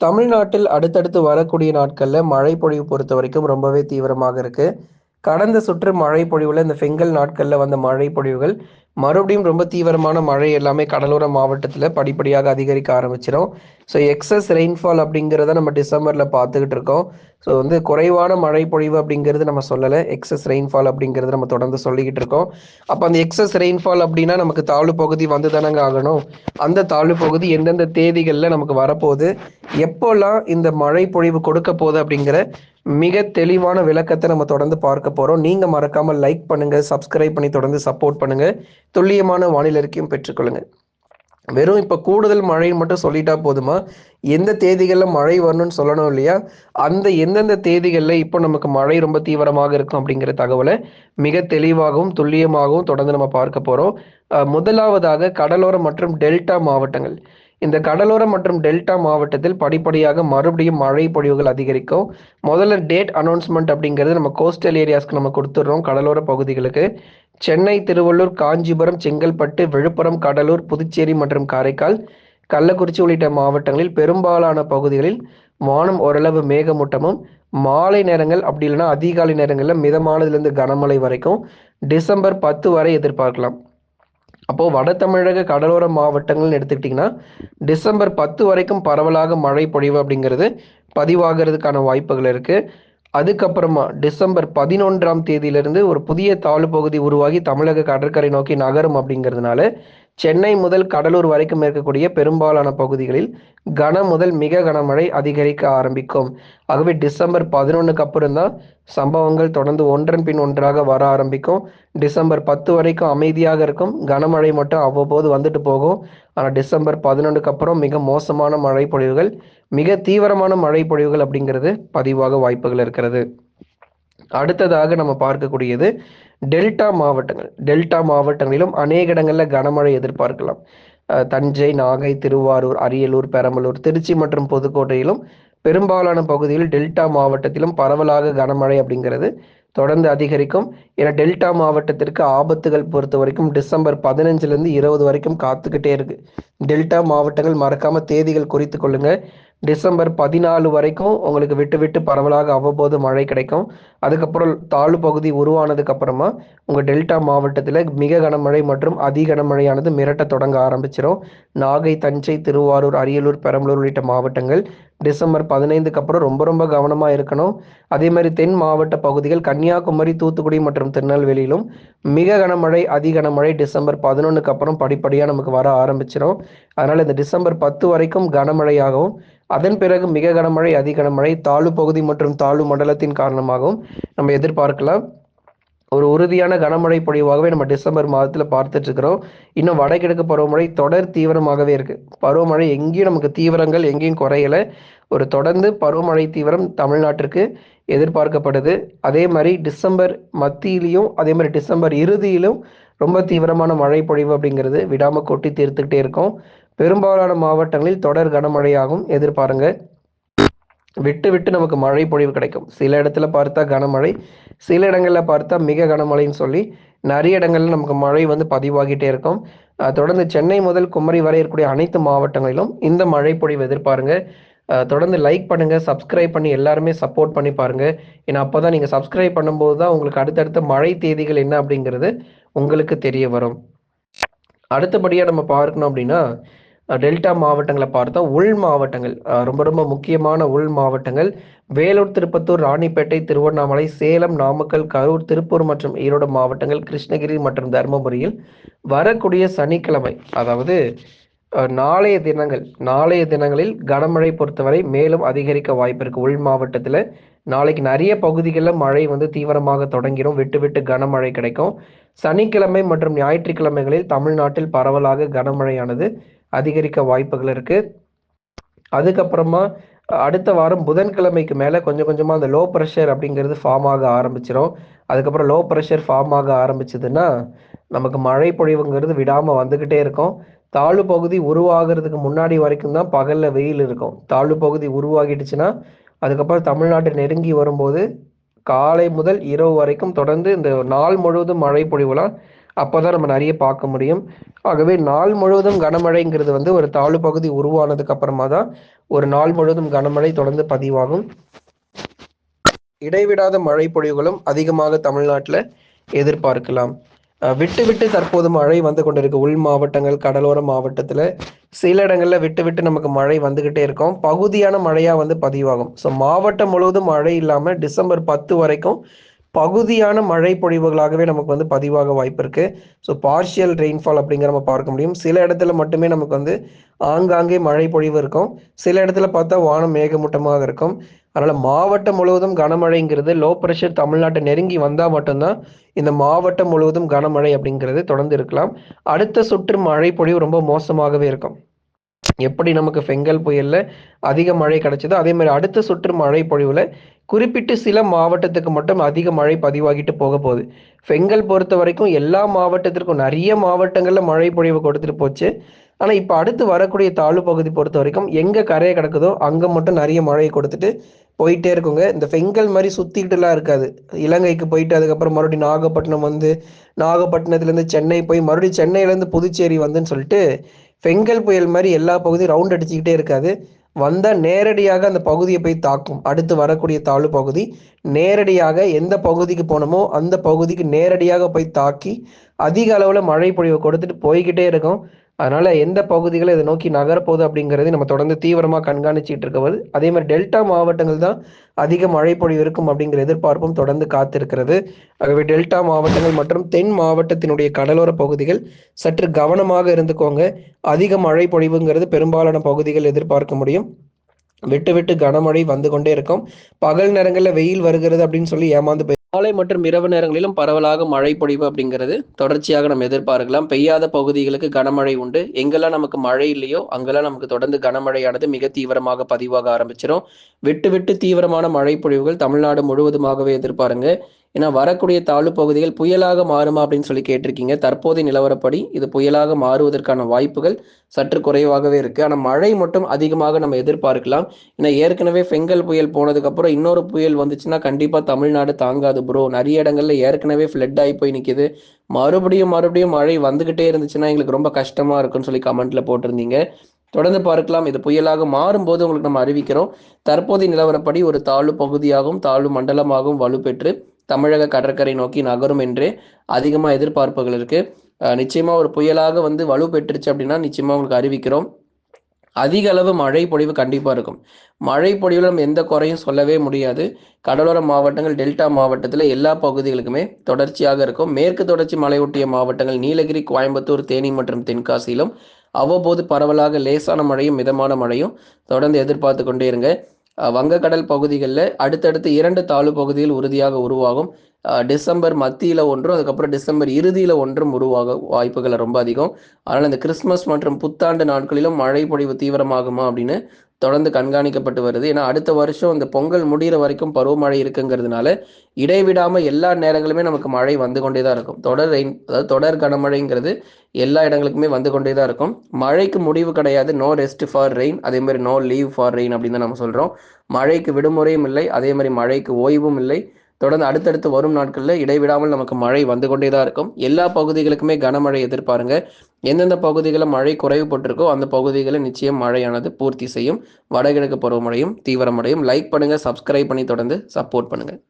தமிழ்நாட்டில் அடுத்தடுத்து வரக்கூடிய நாட்களில் மழை பொழிவு பொறுத்த வரைக்கும் ரொம்பவே தீவிரமாக இருக்கு. கடந்த சுற்று மழை பொழிவுல இந்த செங்கல் நாட்களில் வந்த மழை பொழிவுகள் மறுபடியும் ரொம்ப தீவிரமான மழை எல்லாமே கடலோர மாவட்டத்தில் படிப்படியாக அதிகரிக்க ஆரம்பிச்சிடும் ஸோ எக்ஸஸ் ரெயின்ஃபால் அப்படிங்கிறத நம்ம டிசம்பரில் பார்த்துக்கிட்டு இருக்கோம். ஸோ வந்து குறைவான மழை பொழிவு அப்படிங்கிறது நம்ம சொல்லலை. எக்ஸஸ் ரெயின்ஃபால் அப்படிங்கிறது நம்ம தொடர்ந்து சொல்லிக்கிட்டு இருக்கோம். அப்போ அந்த எக்ஸஸ் ரெயின்ஃபால் அப்படின்னா நமக்கு தாழ்வு பகுதி வந்து தானங்க ஆகணும். அந்த தாழ்வு பகுதி எந்தெந்த தேதிகளில் நமக்கு வரப்போகுது? எப்போல்லாம் இந்த மழை பொழிவு கொடுக்க போகுது அப்படிங்கிற மிக தெளிவான விளக்கத்தை நம்ம தொடர்ந்து பார்க்க போகிறோம் நீங்கள் மறக்காமல் லைக் பண்ணுங்கள் சப்ஸ்கிரைப் பண்ணி தொடர்ந்து சப்போர்ட் பண்ணுங்கள் துல்லியமான வானிலை அறிக்கையும் பெற்றுக்கொள்ளுங்கள் வெறும் இப்போ கூடுதல் மழைன்னு மட்டும் சொல்லிட்டா போதுமா? எந்த தேதிகளில் மழை வரணும்னு சொல்லணும் இல்லையா? அந்த எந்தெந்த தேதிகளில் இப்போ நமக்கு மழை ரொம்ப தீவிரமாக இருக்கும் அப்படிங்கிற தகவலை மிக தெளிவாகவும் துல்லியமாகவும் தொடர்ந்து நம்ம பார்க்க போகிறோம் முதலாவதாக கடலோரம் மற்றும் டெல்டா மாவட்டங்கள். இந்த கடலோரம் மற்றும் டெல்டா மாவட்டத்தில் படிப்படியாக மறுபடியும் மழை பொழிவுகள் அதிகரிக்கும். முதல்ல டேட் அனௌன்ஸ்மெண்ட் அப்படிங்கிறது நம்ம கோஸ்டல் ஏரியாஸ்க்கு நம்ம கொடுத்துட்றோம் கடலோர பகுதிகளுக்கு. சென்னை திருவள்ளூர் காஞ்சிபுரம் செங்கல்பட்டு விழுப்புரம் கடலூர் புதுச்சேரி மற்றும் காரைக்கால் கள்ளக்குறிச்சி உள்ளிட்ட மாவட்டங்களில் பெரும்பாலான பகுதிகளில் வானம் ஓரளவு மேகமூட்டமும் மாலை நேரங்கள் அப்படி இல்லைன்னா அதிகாலை நேரங்களில் மிதமானதுலேருந்து கனமழை வரைக்கும் டிசம்பர் பத்து வரை எதிர்பார்க்கலாம். அப்போது வட தமிழக கடலோர மாவட்டங்கள்னு எடுத்துக்கிட்டிங்கன்னா டிசம்பர் பத்து வரைக்கும் பரவலாக மழை பொழிவு அப்படிங்கிறது பதிவாகிறதுக்கான வாய்ப்புகள் இருக்குது அதுக்கப்புறமா டிசம்பர் பதினொன்றாம் தேதியிலிருந்து ஒரு புதிய தாழ்வு பகுதி உருவாகி தமிழக கடற்கரை நோக்கி நகரும் அப்படிங்கிறதுனால சென்னை முதல் கடலூர் வரைக்கும் இருக்கக்கூடிய பெரும்பாலான பகுதிகளில் கன முதல் மிக கனமழை அதிகரிக்க ஆரம்பிக்கும். ஆகவே டிசம்பர் பதினொன்றுக்கு அப்புறம் தான் சம்பவங்கள் தொடர்ந்து ஒன்றன் பின் ஒன்றாக வர ஆரம்பிக்கும். டிசம்பர் பத்து வரைக்கும் அமைதியாக இருக்கும். கனமழை மட்டும் அவ்வப்போது வந்துட்டு போகும். ஆனால் டிசம்பர் பதினொன்றுக்கு அப்புறம் மிக மோசமான மழை பொழிவுகள் மிக தீவிரமான மழை பொழிவுகள் அப்படிங்கிறது பதிவாக வாய்ப்புகள் இருக்கிறது. அடுத்ததாக நம்ம பார்க்கக்கூடியது டெல்டா மாவட்டங்கள் டெல்டா மாவட்டங்களிலும் அநேக இடங்களில் கனமழை எதிர்பார்க்கலாம். தஞ்சை நாகை திருவாரூர் அரியலூர் பெரம்பலூர் திருச்சி மற்றும் புதுக்கோட்டையிலும் பெரும்பாலான பகுதியில் டெல்டா மாவட்டத்திலும் பரவலாக கனமழை அப்படிங்கிறது தொடர்ந்து அதிகரிக்கும். ஏன்னா டெல்டா மாவட்டத்திற்கு ஆபத்துகள் பொறுத்த வரைக்கும் டிசம்பர் பதினஞ்சுலேருந்து இருபது வரைக்கும் காத்துக்கிட்டே இருக்கு. டெல்டா மாவட்டங்கள் மறக்காம தேதிகள் குறித்து கொள்ளுங்கள். டிசம்பர் பதினாலு வரைக்கும் உங்களுக்கு விட்டு விட்டு பரவலாக அவ்வப்போது மழை கிடைக்கும். அதுக்கப்புறம் தாழ்வு பகுதி உருவானதுக்கு அப்புறமா உங்கள் டெல்டா மாவட்டத்தில் மிக கனமழை மற்றும் அதி கனமழையானது மிரட்ட தொடங்க ஆரம்பிச்சிடும் நாகை தஞ்சை திருவாரூர் அரியலூர் பெரம்பலூர் உள்ளிட்ட மாவட்டங்கள் டிசம்பர் பதினைந்துக்கு அப்புறம் ரொம்ப ரொம்ப கவனமாக இருக்கணும். அதே மாதிரி தென் மாவட்ட பகுதிகள் கன்னியாகுமரி தூத்துக்குடி மற்றும் திருநெல்வேலியிலும் மிக கனமழை அதி கனமழை டிசம்பர் பதினொன்றுக்கு அப்புறம் படிப்படியாக நமக்கு வர ஆரம்பிச்சிடும் அதனால் இந்த டிசம்பர் பத்து வரைக்கும் கனமழையாகவும் அதன் பிறகு மிக கனமழை அதி கனமழை தாழ்வு பகுதி மற்றும் தாழ்வு மண்டலத்தின் காரணமாகவும் நம்ம எதிர்பார்க்கலாம். ஒரு உறுதியான கனமழை பொழிவாகவே நம்ம டிசம்பர் மாதத்தில் பார்த்துட்டு இருக்கிறோம் இன்னும் வடகிழக்கு பருவமழை தொடர் தீவிரமாகவே இருக்கு. பருவமழை எங்கேயும் நமக்கு தீவிரங்கள் எங்கேயும் குறையல. ஒரு தொடர்ந்து பருவமழை தீவிரம் தமிழ்நாட்டிற்கு எதிர்பார்க்கப்படுது. அதே மாதிரி டிசம்பர் மத்தியிலையும் அதே மாதிரி டிசம்பர் இறுதியிலும் ரொம்ப தீவிரமான மழை பொழிவு அப்படிங்கிறது விடாம கொட்டி தீர்த்துக்கிட்டே இருக்கும். பெரும்பாலான மாவட்டங்களில் தொடர் கனமழையாகும். எதிர்பாருங்க. விட்டு விட்டு நமக்கு மழை பொழிவு கிடைக்கும். சில இடத்துல பார்த்தா கனமழை சில இடங்களில் பார்த்தா மிக கனமழைன்னு சொல்லி நிறைய இடங்களில் நமக்கு மழை வந்து பதிவாகிட்டே இருக்கும். தொடர்ந்து சென்னை முதல் குமரி வரை இருக்கக்கூடிய அனைத்து மாவட்டங்களிலும் இந்த மழை பொழிவு எதிர்பாருங்க. தொடர்ந்து லைக் பண்ணுங்க சப்ஸ்கிரைப் பண்ணி எல்லாருமே சப்போர்ட் பண்ணி பாருங்க. ஏன்னா அப்போ தான் நீங்கள் சப்ஸ்கிரைப் பண்ணும்போது தான் உங்களுக்கு அடுத்தடுத்த மழை தேதிகள் என்ன அப்படிங்கிறது உங்களுக்கு தெரிய வரும். அடுத்தபடியாக நம்ம பார்க்கணும் அப்படின்னா டெல்டா மாவட்டங்களை பார்த்தோம் உள் மாவட்டங்கள் ரொம்ப ரொம்ப முக்கியமான உள் மாவட்டங்கள். வேலூர் திருப்பத்தூர் ராணிப்பேட்டை திருவண்ணாமலை சேலம் நாமக்கல் கரூர் திருப்பூர் மற்றும் ஈரோடு மாவட்டங்கள் கிருஷ்ணகிரி மற்றும் தருமபுரியில் வரக்கூடிய சனிக்கிழமை அதாவது நாளைய தினங்கள் நாளைய தினங்களில் கனமழை பொறுத்தவரை மேலும் அதிகரிக்க வாய்ப்பு இருக்கு. உள் மாவட்டத்தில் நாளைக்கு நிறைய பகுதிகளில் மழை வந்து தீவிரமாக தொடங்கிடும். விட்டு விட்டு கனமழை கிடைக்கும். சனிக்கிழமை மற்றும் ஞாயிற்றுக்கிழமைகளில் தமிழ்நாட்டில் பரவலாக கனமழையானது. அதிகரிக்க வாய்ப்புகள் இருக்கு. அதுக்கப்புறமா அடுத்த வாரம் புதன்கிழமைக்கு மேலே கொஞ்சம் கொஞ்சமாக அந்த லோ ப்ரெஷர் அப்படிங்கிறது ஃபார்ம் ஆக ஆரம்பிச்சிடும் அதுக்கப்புறம் லோ ப்ரெஷர் ஃபார்ம் ஆக ஆரம்பிச்சதுன்னா நமக்கு மழை பொழிவுங்கிறது விடாமல் வந்துக்கிட்டே இருக்கும். தாழ்வு பகுதி உருவாகிறதுக்கு முன்னாடி வரைக்கும் தான் பகலில் வெயில் இருக்கும். தாழ்வு பகுதி உருவாகிடுச்சுன்னா அதுக்கப்புறம் தமிழ்நாட்டை நெருங்கி வரும்போது காலை முதல் இரவு வரைக்கும் தொடர்ந்து இந்த நாள் முழுவதும் மழை பொழிவுலாம் அப்போதான் நம்ம நிறைய பார்க்க முடியும். ஆகவே நாள் முழுவதும் கனமழைங்கிறது வந்து ஒரு தாழ்வு பகுதி உருவானதுக்கு அப்புறமா தான் ஒரு நாள் முழுவதும் கனமழை தொடர்ந்து பதிவாகும். இடைவிடாத மழை பொழிவுகளும் அதிகமாக தமிழ்நாட்டில் எதிர்பார்க்கலாம். விட்டு விட்டு தற்போது மழை வந்து கொண்டிருக்கு. உள் மாவட்டங்கள் கடலோர மாவட்டத்தில் சில இடங்களில் விட்டு விட்டு நமக்கு மழை வந்துக்கிட்டே இருக்கும். பகுதியான மழையாக வந்து பதிவாகும். ஸோ மாவட்டம் முழுவதும் மழை இல்லாமல் டிசம்பர் பத்து வரைக்கும் பகுதியான மழை பொழிவுகளாகவே நமக்கு வந்து பதிவாக வாய்ப்பு இருக்கு. ஸோ பார்ஷியல் ரெயின்ஃபால் அப்படிங்கிற நம்ம பார்க்க முடியும். சில இடத்துல மட்டுமே நமக்கு வந்து ஆங்காங்கே மழை பொழிவு இருக்கும். சில இடத்துல பார்த்தா வானம் மேகமூட்டமாக இருக்கும். அதனால மாவட்டம் முழுவதும் கனமழைங்கிறது லோ ப்ரெஷர் தமிழ்நாட்டை நெருங்கி வந்தால் மட்டும்தான் இந்த மாவட்டம் முழுவதும் கனமழை அப்படிங்கிறது தொடர்ந்து இருக்கலாம். அடுத்த சுற்று மழை பொழிவு ரொம்ப மோசமாகவே இருக்கும். எப்படி நமக்கு ஃபெங்கல் புயல்ல அதிக மழை கிடைச்சதோ அதே மாதிரி அடுத்த சுற்று மழை பொழிவுல குறிப்பிட்டு சில மாவட்டத்துக்கு மட்டும் அதிக மழை பதிவாகிட்டு போக போகுது. ஃபெங்கல் பொறுத்த வரைக்கும் எல்லா மாவட்டத்திற்கும் நிறைய மாவட்டங்கள்ல மழை பொழிவு கொடுத்துட்டு போச்சு. ஆனா இப்ப அடுத்து வரக்கூடிய தாழ்வு பகுதி பொறுத்த வரைக்கும் எங்க கரையை கிடக்குதோ அங்க மட்டும் நிறைய மழையை கொடுத்துட்டு போயிட்டே இருக்குங்க. இந்த ஃபெங்கல் மாதிரி சுத்திக்கிட்டுலாம் இருக்காது. இலங்கைக்கு போயிட்டு அதுக்கப்புறம் மறுபடியும் நாகப்பட்டினம் வந்து நாகப்பட்டினத்துலேருந்து சென்னை போய் மறுபடியும் சென்னையிலேருந்து புதுச்சேரி வந்துன்னு சொல்லிட்டு ஃபெங்கல் புயல் மாதிரி எல்லா பகுதியும் ரவுண்ட் அடிச்சுக்கிட்டே இருக்காது. வந்தால் நேரடியாக அந்த பகுதியை போய் தாக்கும். அடுத்து வரக்கூடிய தாழ்வு பகுதி. நேரடியாக எந்த பகுதிக்கு போனோமோ அந்த பகுதிக்கு நேரடியாக போய் தாக்கி அதிக அளவில் மழை பொழிவை கொடுத்துட்டு போய்கிட்டே இருக்கும். அதனால எந்த பகுதிகளை இதை நோக்கி நகரப்போகுது அப்படிங்கிறது நம்ம தொடர்ந்து தீவிரமாக கண்காணிச்சிட்டு இருக்கவது அதே மாதிரி டெல்டா மாவட்டங்கள் தான் அதிக மழை பொழிவு இருக்கும் அப்படிங்கிற எதிர்பார்ப்பும் தொடர்ந்து காத்திருக்கிறது. ஆகவே டெல்டா மாவட்டங்கள் மற்றும் தென் மாவட்டத்தினுடைய கடலோர பகுதிகள் சற்று கவனமாக இருந்துக்கோங்க. அதிக மழை பொழிவுங்கிறது பெரும்பாலான பகுதிகள் எதிர்பார்க்க முடியும். விட்டு விட்டு கனமழை வந்து கொண்டே இருக்கும். பகல் நேரங்களில் வெயில் வருகிறது அப்படின்னு சொல்லி ஏமாந்து காலை மற்றும் இரவு நேரங்களிலும் பரவலாக மழை பொழிவு அப்படிங்கிறது தொடர்ச்சியாக நம்ம எதிர்பார்க்கலாம். பெய்யாத பகுதிகளுக்கு கனமழை உண்டு. எங்கெல்லாம் நமக்கு மழை இல்லையோ அங்கெல்லாம் நமக்கு தொடர்ந்து கனமழையானது மிக தீவிரமாக பதிவாக ஆரம்பிச்சிடும் விட்டு விட்டு தீவிரமான மழை பொழிவுகள் தமிழ்நாடு முழுவதுமாகவே எதிர்பாருங்க. ஏன்னா வரக்கூடிய தாழ்வு பகுதிகள் புயலாக மாறுமா அப்படின்னு சொல்லி கேட்டிருக்கீங்க. தற்போதைய நிலவரப்படி இது புயலாக மாறுவதற்கான வாய்ப்புகள் சற்று குறைவாகவே இருக்கு. ஆனால் மழை மட்டும் அதிகமாக நம்ம எதிர்பார்க்கலாம். ஏன்னா ஏற்கனவே ஃபெங்கல் புயல் போனதுக்கப்புறம் இன்னொரு புயல் வந்துச்சுன்னா கண்டிப்பாக தமிழ்நாடு தாங்காது ப்ரோ நிறைய இடங்கள்ல ஏற்கனவே ஃப்ளட் ஆகி போய் நிற்கிது மறுபடியும் மறுபடியும் மழை வந்துகிட்டே இருந்துச்சுன்னா எங்களுக்கு ரொம்ப கஷ்டமா இருக்குன்னு சொல்லி கமெண்ட்ல போட்டிருந்தீங்க. தொடர்ந்து பார்க்கலாம். இது புயலாக மாறும்போது உங்களுக்கு நம்ம அறிவிக்கிறோம். தற்போதைய நிலவரப்படி ஒரு தாழ்வு பகுதியாகவும் தாழ்வு மண்டலமாகவும் வலுப்பெற்று தமிழக கடற்கரை நோக்கி நகரும் என்று அதிகமாக எதிர்பார்ப்புகள் இருக்கு. நிச்சயமாக ஒரு புயலாக வந்து வலு பெற்றுச்சு அப்படின்னா நிச்சயமாக உங்களுக்கு அறிவிக்கிறோம். அதிக அளவு மழை பொழிவு கண்டிப்பாக இருக்கும். மழை பொழிவில் நம்ம எந்த குறையும் சொல்லவே முடியாது. கடலோர மாவட்டங்கள் டெல்டா மாவட்டத்தில் எல்லா பகுதிகளுக்குமே தொடர்ச்சியாக இருக்கும். மேற்கு தொடர்ச்சி மலையொட்டிய மாவட்டங்கள் நீலகிரி கோயம்புத்தூர் தேனி மற்றும் தென்காசியிலும் அவ்வப்போது பரவலாக லேசான மழையும் மிதமான மழையும் தொடர்ந்து எதிர்பார்த்து கொண்டே இருங்க. வங்கக்கடல் பகுதிகளில் அடுத்தடுத்து இரண்டு தாழ்வு பகுதிகள் உறுதியாக உருவாகும். டிசம்பர் மத்தியில் ஒன்றும் அதுக்கப்புறம் டிசம்பர் இறுதியில் ஒன்றும் உருவாக வாய்ப்புகள் ரொம்ப அதிகம். அதனால் இந்த கிறிஸ்மஸ் மற்றும் புத்தாண்டு நாட்களிலும் மழை பொழிவு தீவிரமாகுமா அப்படின்னு தொடர்ந்து கண்காணிக்கப்பட்டு வருது. ஏன்னா அடுத்த வருஷம் இந்த பொங்கல் முடிகிற வரைக்கும் பருவமழை இருக்குங்கிறதுனால இடைவிடாமல் எல்லா நேரங்களுமே நமக்கு மழை வந்து கொண்டே தான் இருக்கும். தொடர் ரெயின் அதாவது தொடர் கனமழைங்கிறது எல்லா இடங்களுக்குமே வந்து கொண்டே தான் இருக்கும். மழைக்கு முடிவு கிடையாது. நோ ரெஸ்ட் ஃபார் ரெயின் அதே மாதிரி நோ லீவ் ஃபார் ரெயின் அப்படின்னு தான் நம்ம சொல்கிறோம் மழைக்கு விடுமுறையும் இல்லை. அதே மாதிரி மழைக்கு ஓய்வும் இல்லை. தொடர்ந்து அடுத்தடுத்து வரும் நாட்களில் இடைவிடாமல் நமக்கு மழை வந்து கொண்டே தான் இருக்கும். எல்லா பகுதிகளுக்குமே கனமழை எதிர்பாருங்க. எந்தெந்த பகுதிகளில் மழை குறைவுபட்டிருக்கோ அந்த பகுதிகளில் நிச்சயம் மழையானது பூர்த்தி செய்யும். வடகிழக்கு பருவமழையும் தீவிரமடையும். லைக் பண்ணுங்கள் சப்ஸ்கிரைப் பண்ணி தொடர்ந்து சப்போர்ட் பண்ணுங்கள்